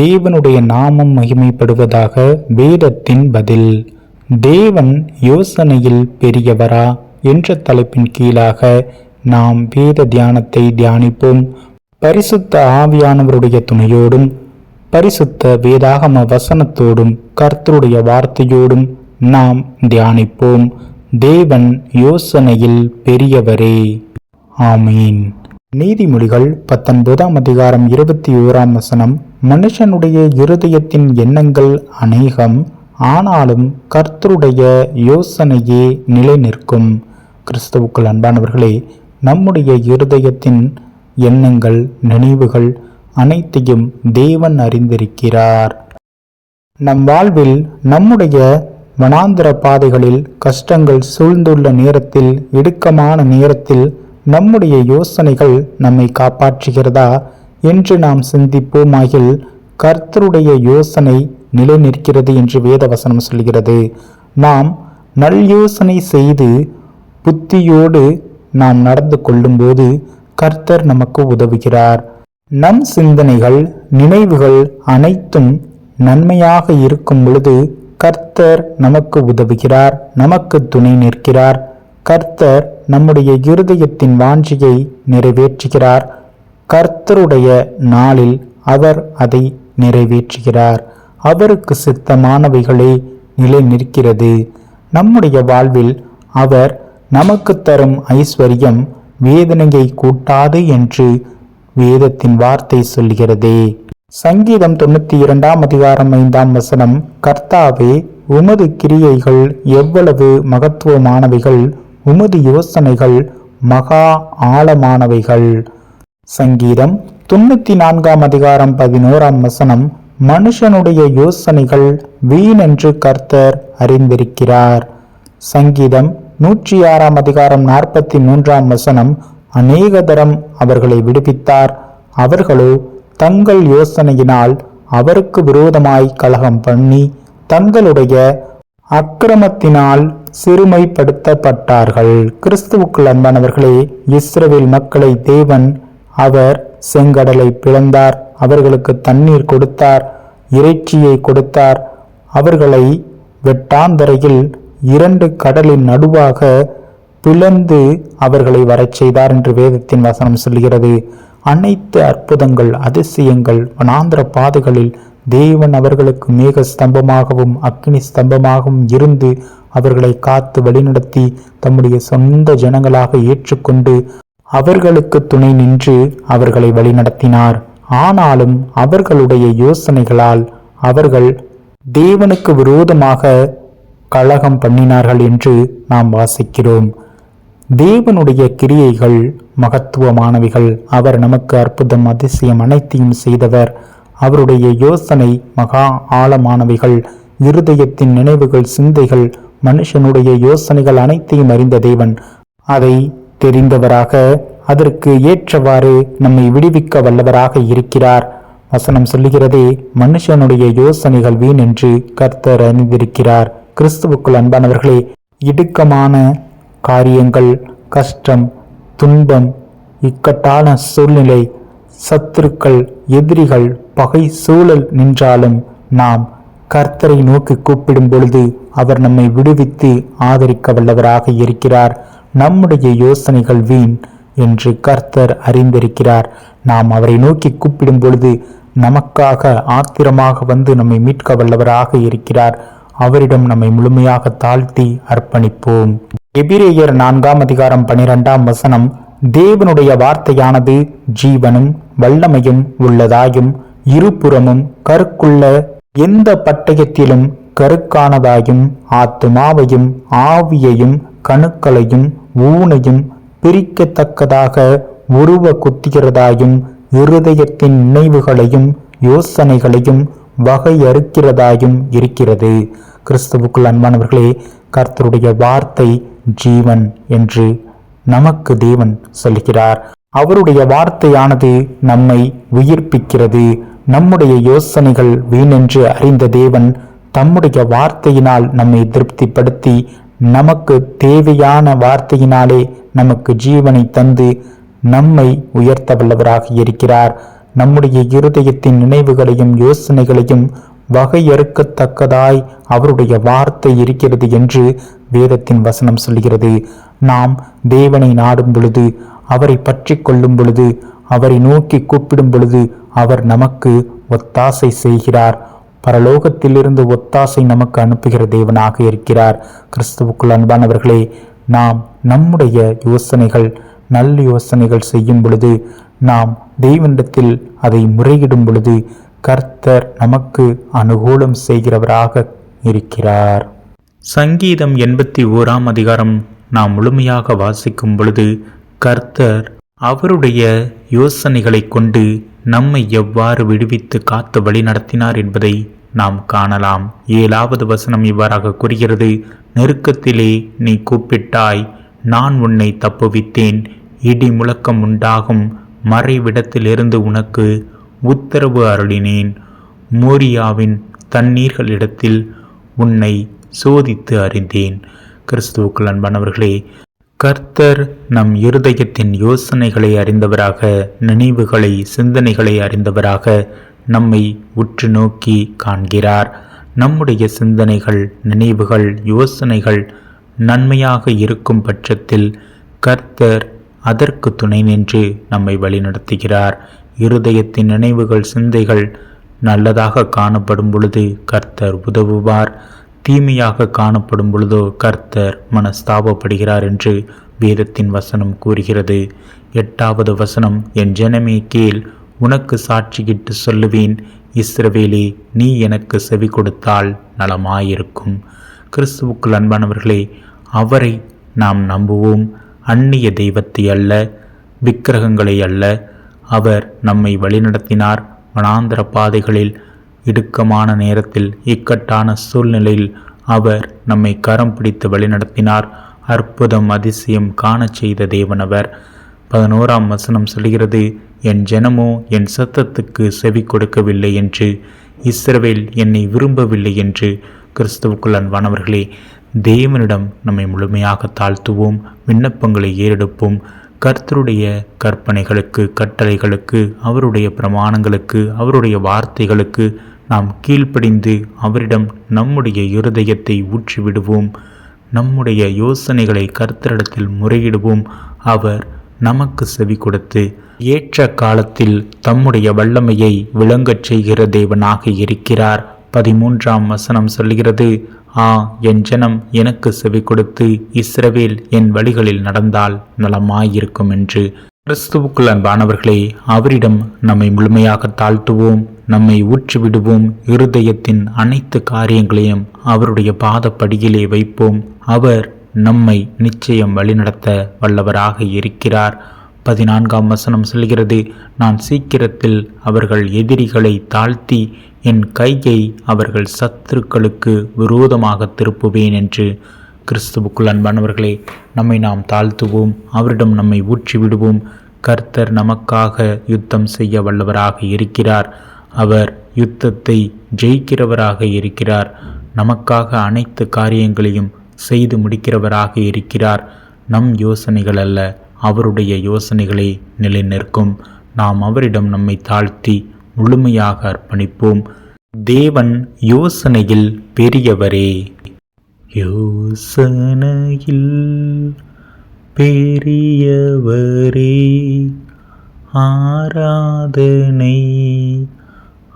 தேவனுடைய நாமம் மகிமைப்படுவதாக வேதத்தின் பதில். தேவன் யோசனையில் பெரியவரா என்ற தலைப்பின் கீழாக நாம் வேத தியானத்தை தியானிப்போம். பரிசுத்த ஆவியானவருடைய துணையோடும் பரிசுத்த வேதாகம வசனத்தோடும் கர்த்தருடைய வார்த்தையோடும் நாம் தியானிப்போம். தேவன் யோசனையில் பெரியவரே. ஆமீன். நீதிமொழிகள் பத்தொன்பதாம் அதிகாரம் இருபத்தி ஓராம் வசனம். மனுஷனுடைய இருதயத்தின் எண்ணங்கள் அநேகம் ஆனாலும் கர்த்தருடைய யோசனையே நிலை நிற்கும் கிறிஸ்துவுக்குள் அன்பானவர்களே நம்முடைய இருதயத்தின் எண்ணங்கள் நினைவுகள் அனைத்தையும் தேவன் அறிந்திருக்கிறார். நம் வாழ்வில் நம்முடைய வனாந்திர பாதைகளில் கஷ்டங்கள் சூழ்ந்துள்ள நேரத்தில் இடுக்கமான நேரத்தில் நம்முடைய யோசனைகள் நம்மை காப்பாற்றுகிறதா? என்று நாம் சிந்திப்போமாகில் கர்த்தருடைய யோசனை நிலை நிற்கிறது என்று வேதவசனம் சொல்கிறது நாம் நல் யோசனை செய்து புத்தியோடு நாம் நடந்து கொள்ளும்போது கர்த்தர் நமக்கு உதவுகிறார். நம் சிந்தனைகள் நினைவுகள் அனைத்தும் நன்மையாக இருக்கும் பொழுது கர்த்தர் நமக்கு உதவுகிறார் நமக்கு துணை நிற்கிறார். கர்த்தர் நம்முடைய இருதயத்தின் வாஞ்சியை நிறைவேற்றுகிறார். கர்த்தருடைய நாளில் அவர் அதை நிறைவேற்றுகிறார். அவருக்கு சித்தமானவைகளே நிலை நிற்கிறது நம்முடைய வாழ்வில் அவர் நமக்கு தரும் ஐஸ்வர்யம் வேதனையை கூட்டாது என்று வேதத்தின் வார்த்தை சொல்கிறதே. சங்கீதம் தொண்ணூத்தி இரண்டாம் அதிகாரம் ஐந்தாம் வசனம் கர்த்தாவே உமது கிரியைகள் எவ்வளவு மகத்துவமானவைகள் உமது யோசனைகள் மகா ஆழமானவைகள். சங்கீதம் தொண்ணூத்தி நான்காம் அதிகாரம் பதினோராம் வசனம் மனுஷனுடைய யோசனைகள் வீணென்று கர்த்தர் அறிந்திருக்கிறார். சங்கீதம் நூற்றி ஆறாம் அதிகாரம் நாற்பத்தி மூன்றாம் வசனம் அநேக தரம் அவர்களை விடுவித்தார். அவர்களோ தங்கள் யோசனையினால் அவருக்கு விரோதமாய் கலகம் பண்ணி தங்களுடைய அக்கிரமத்தினால் சிறுமைப்படுத்தப்பட்டார்கள். கிறிஸ்துவுக்குள் அன்பானவர்களே இஸ்ரவேல் மக்களை தேவன் அவர் செங்கடலை பிளந்தார். அவர்களுக்கு தண்ணீர் கொடுத்தார். இறைச்சியை கொடுத்தார். அவர்களை வெட்டாந்தரையில் இரண்டு கடலின் நடுவாக பிளந்து அவர்களை வரச் செய்தார் என்று வேதத்தின் வசனம் சொல்கிறது அனைத்து அற்புதங்கள் அதிசயங்கள் வனாந்திர பாதைகளில் தேவன் அவர்களுக்கு மேக ஸ்தம்பமாகவும் அக்னி ஸ்தம்பமாகவும் இருந்து அவர்களை காத்து வழிநடத்தி தம்முடைய சொந்த ஜனங்களாக ஏற்றுக்கொண்டு அவர்களுக்கு துணை நின்று அவர்களை வழிநடத்தினார். ஆனாலும் அவர்களுடைய யோசனைகளால் அவர்கள் தேவனுக்கு விரோதமாக கலகம் பண்ணினார்கள் என்று நாம் வாசிக்கிறோம். தேவனுடைய கிரியைகள் மகத்துவமானவைகள். அவர் நமக்கு அற்புதம் அதிசயம் அனைத்தையும் செய்தவர். அவருடைய யோசனை மகா ஆழமானவைகள். இருதயத்தின் நினைவுகள் சிந்தைகள் மனுஷனுடைய யோசனைகள் அனைத்தையும் அறிந்த தேவன். அதை தெரிந்தவராக அதற்கு ஏற்றவாறு நம்மை விடுவிக்க வல்லவராக இருக்கிறார். வசனம் சொல்லுகிறதே மனுஷனுடைய யோசனைகள் வீண் என்று கர்த்தர் அறிந்திருக்கிறார். கிறிஸ்துவுக்குள் அன்பானவர்களே இடுக்கமான காரியங்கள் கஷ்டம் துன்பம் இக்கட்டான சூழ்நிலை சத்துருக்கள் எதிரிகள் பகை சூழல் நின்றாலும் நாம் கர்த்தரை நோக்கி கூப்பிடும் பொழுது அவர் நம்மை விடுவித்து ஆதரிக்க வல்லவராக இருக்கிறார். நம்முடைய யோசனைகள் வீண் என்று கர்த்தர் அறிந்திருக்கிறார். நாம் அவரை நோக்கி கூப்பிடும் பொழுது நமக்காக ஆத்திரமாக வந்து நம்மை மீட்க வல்லவராக இருக்கிறார். அவரிடம் நம்மை முழுமையாக தாழ்த்தி அர்ப்பணிப்போம். எபிரேயர் நான்காம் அதிகாரம் பனிரெண்டாம் வசனம் தேவனுடைய வார்த்தையானது ஜீவனும் வல்லமையும் உள்ளதாயும் இருபுறமும் கருக்குள்ள எந்த பட்டயத்திலும் கருக்கானதாயும் ஆத்துமாவையும் ஆவியையும் கணுக்களையும் ஊனையும் பிரிக்கத்தக்கதாக உருவ குத்துகிறதாயும் இருதயத்தின் நினைவுகளையும் யோசனைகளையும் வகையறுக்கிறதாயும் இருக்கிறது. கிறிஸ்துவுக்குள் அன்பானவர்களே கர்த்தருடைய வார்த்தை ஜீவன் என்று நமக்கு தேவன் சொல்கிறார் அவருடைய வார்த்தையானது நம்மை உயிர்ப்பிக்கிறது. நம்முடைய யோசனைகள் வீணென்று அறிந்த தேவன் தம்முடைய வார்த்தையினால் நம்மை திருப்திப்படுத்தி நமக்கு தேவையான வார்த்தையினாலே நமக்கு ஜீவனை தந்து நம்மை உயர்த்த வல்லவராக இருக்கிறார். நம்முடைய இருதயத்தின் நினைவுகளையும் யோசனைகளையும் வகையறுக்கத்தக்கதாய் அவருடைய வார்த்தை இருக்கிறது என்று வேதத்தின் வசனம் சொல்கிறது. நாம் தேவனை நாடும் பொழுது அவரை பற்றி கொள்ளும் பொழுது அவரை நோக்கி கூப்பிடும் பொழுது அவர் நமக்கு ஒத்தாசை செய்கிறார். பரலோகத்திலிருந்து ஒத்தாசை நமக்கு அனுப்புகிற தேவனாக இருக்கிறார். கிறிஸ்துவுக்குள் அன்பானவர்களே நாம் நம்முடைய யோசனைகள் நல்ல யோசனைகள் செய்யும் பொழுது நாம் தெய்வனிடத்தில் அதை முறையிடும் பொழுது கர்த்தர் நமக்கு அனுகூலம் செய்கிறவராக இருக்கிறார். சங்கீதம் எண்பத்தி ஓராம் அதிகாரம் நாம் முழுமையாக வாசிக்கும் பொழுது கர்த்தர் அவருடைய யோசனைகளை கொண்டு நம்மை எவ்வாறு விடுவித்து காத்து வழி நடத்தினார் என்பதை நாம் காணலாம். ஏழாவது வசனம் இவ்வாறாக கூறுகிறது நெருக்கத்திலே நீ கூப்பிட்டாய் நான் உன்னை தப்புவித்தேன். இடி முழக்கம் உண்டாகும் மறைவிடத்திலிருந்து உனக்கு உத்தரவு அருளினேன். மோரியாவின் தண்ணீர்களிடத்தில் உன்னை சோதித்து அறிந்தேன். கிறிஸ்துவுக்குள் அன்பானவர்களே கர்த்தர் நம் இருதயத்தின் யோசனைகளை அறிந்தவராக நினைவுகளை சிந்தனைகளை அறிந்தவராக நம்மை உற்று நோக்கி காண்கிறார். நம்முடைய சிந்தனைகள் நினைவுகள் யோசனைகள் நன்மையாக இருக்கும் பட்சத்தில் கர்த்தர் அதற்கு துணை நின்று நம்மை வழிநடத்துகிறார். இருதயத்தின் நினைவுகள் சிந்தைகள் நல்லதாக காணப்படும் பொழுது கர்த்தர் உதவுவார். தீமையாக காணப்படும் பொழுதோ கர்த்தர் மனஸ்தாபப்படுகிறார் என்று வேதத்தின் வசனம் கூறுகிறது. எட்டாவது வசனம் என் ஜனமே கீழ் உனக்கு சாட்சியிட்டு சொல்லுவேன். இஸ்ரவேலே நீ எனக்கு செவி கொடுத்தால் நலமாயிருக்கும். கிறிஸ்துவுக்குள் அன்பானவர்களே அவரை நாம் நம்புவோம். அந்நிய தெய்வத்தை அல்ல விக்கிரகங்களை அல்ல. அவர் நம்மை வழிநடத்தினார். வனாந்திர பாதைகளில் இடுக்கமான நேரத்தில் இக்கட்டான சூழ்நிலையில் அவர் நம்மை கரம் பிடித்து வழிநடத்தினார். அற்புதம் அதிசயம் காணச் செய்த தேவனவர். பதினோராம் வசனம் சொல்கிறது என் ஜனமோ என் சத்தத்துக்கு செவி கொடுக்கவில்லை என்று. இஸ்ரவேல் என்னை விரும்பவில்லை என்று. கிறிஸ்துவுக்குள் அன்பானவர்களே தேவனிடம் நம்மை முழுமையாக தாழ்த்துவோம் விண்ணப்பங்களை ஏறெடுப்போம். கர்த்தருடைய கற்பனைகளுக்கு கட்டளைகளுக்கு அவருடைய பிரமாணங்களுக்கு அவருடைய வார்த்தைகளுக்கு நாம் கீழ்ப்படிந்து அவரிடம் நம்முடைய இருதயத்தை ஊற்றிவிடுவோம். நம்முடைய யோசனைகளை கர்த்தரிடத்தில் முறையிடுவோம். அவர் நமக்கு செவி கொடுத்து ஏற்ற காலத்தில் தம்முடைய வல்லமையை விளங்கச் செய்கிற தேவனாக இருக்கிறார். பதிமூன்றாம் வசனம் சொல்கிறது ஆ என் ஜனம் எனக்கு செவி கொடுத்து இஸ்ரவேல் என் வழிகளில் நடந்தால் நலமாயிருக்கும் என்று கிறிஸ்துவுக்குள் அன்பானவர்களே அவரிடம் நம்மை முழுமையாக தாழ்த்துவோம் நம்மை ஊற்றிவிடுவோம் இருதயத்தின் அனைத்து காரியங்களையும் அவருடைய பாதப்படியிலே வைப்போம். அவர் நம்மை நிச்சயம் வழிநடத்த வல்லவராக இருக்கிறார். பதினான்காம் வசனம் சொல்கிறது நான் சீக்கிரத்தில் அவர்கள் எதிரிகளை தாழ்த்தி என் கையை அவர்கள் சத்துருக்களுக்கு விரோதமாக திருப்புவேன் என்று கிறிஸ்துவுக்குள் அன்பானவர்களே நம்மை நாம் தாழ்த்துவோம். அவரிடம் நம்மை ஊற்றி விடுவோம் கர்த்தர் நமக்காக யுத்தம் செய்ய வல்லவராக இருக்கிறார். அவர் யுத்தத்தை ஜெயிக்கிறவராக இருக்கிறார். நமக்காக அனைத்து காரியங்களையும் செய்து முடிக்கிறவராக இருக்கிறார். நம் யோசனைகள் அல்ல அவருடைய யோசனைகளை நிலைநிற்கும். நாம் அவரிடம் நம்மை தாழ்த்தி முழுமையாக அர்ப்பணிப்போம். தேவன் யோசனையில் பெரியவரே. யோசனையில் பெரியவரே. ஆராதனை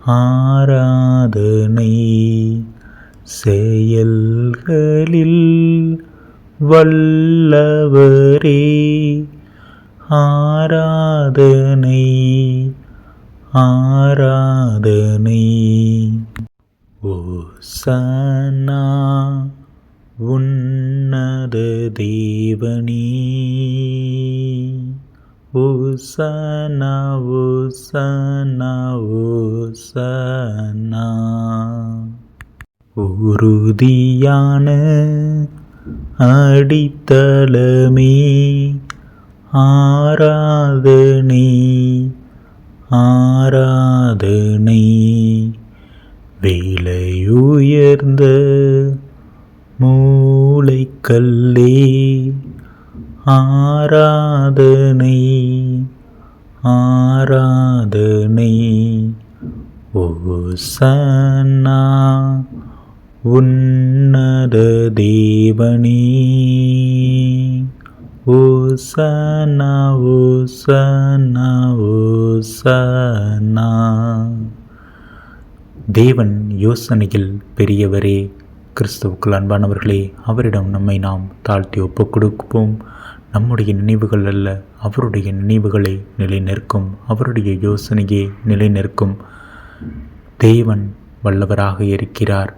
ஆராதனை. செயல்களில் வல்லவரே. ஆராதனை ஆராதனை. ஓசனா உன்னத தேவனே. ஓசனா ஓசனா ஓசனா. உறுதியான அடித்தளமே ஆராதனை ஆராதனை. விலையுயர்ந்த மூளைக்கல்லே ஆராதனை ஆராதனை ஓசன்னா உன்னத தேவனே ஓசனா ஓசனா ஓசனா தேவன் யோசனையில் பெரியவரே கிறிஸ்துவுக்குள் அன்பானவர்களே அவரிடம் நம்மை நாம் தாழ்த்தி ஒப்புக் கொடுப்போம். நம்முடைய நினைவுகள் அல்ல அவருடைய நினைவுகளை நிலைநிற்கும். அவருடைய யோசனையே நிலைநிற்கும். தேவன் வல்லவராக இருக்கிறார்.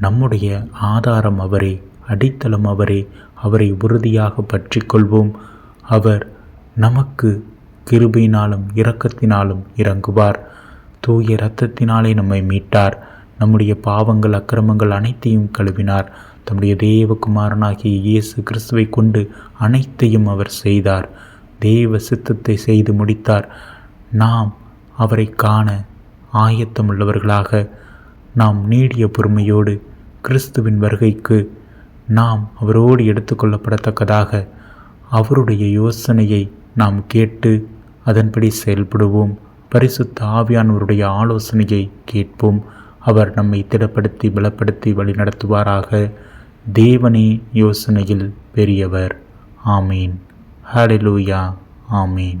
நம்முடைய ஆதாரம் அவரே அடித்தளம் அவரே அவரை உறுதியாக பற்றி கொள்வோம் அவர் நமக்கு கிருபையினாலும் இரக்கத்தினாலும் இறங்குவார். தூய இரத்தத்தினாலே நம்மை மீட்டார். நம்முடைய பாவங்கள் அக்கிரமங்கள் அனைத்தையும் கழுவினார். தம்முடைய தேவகுமாரனாகிய இயேசு கிறிஸ்துவை கொண்டு அனைத்தையும் அவர் செய்தார். தேவ சித்தத்தை செய்து முடித்தார். நாம் அவரை காண ஆயத்தமுள்ளவர்களாக நாம் நீடிய பொறுமையோடு கிறிஸ்துவின் வருகைக்கு நாம் அவரோடு எடுத்துக்கொள்ளப்படத்தக்கதாக அவருடைய யோசனையை நாம் கேட்டு அதன்படி செயல்படுவோம். பரிசுத்த ஆவியானவருடைய ஆலோசனையை கேட்போம். அவர் நம்மை திடப்படுத்தி பலப்படுத்தி வழிநடத்துவாராக தேவனே யோசனையில் பெரியவர். ஆமீன். ஹalleluya. ஆமீன்.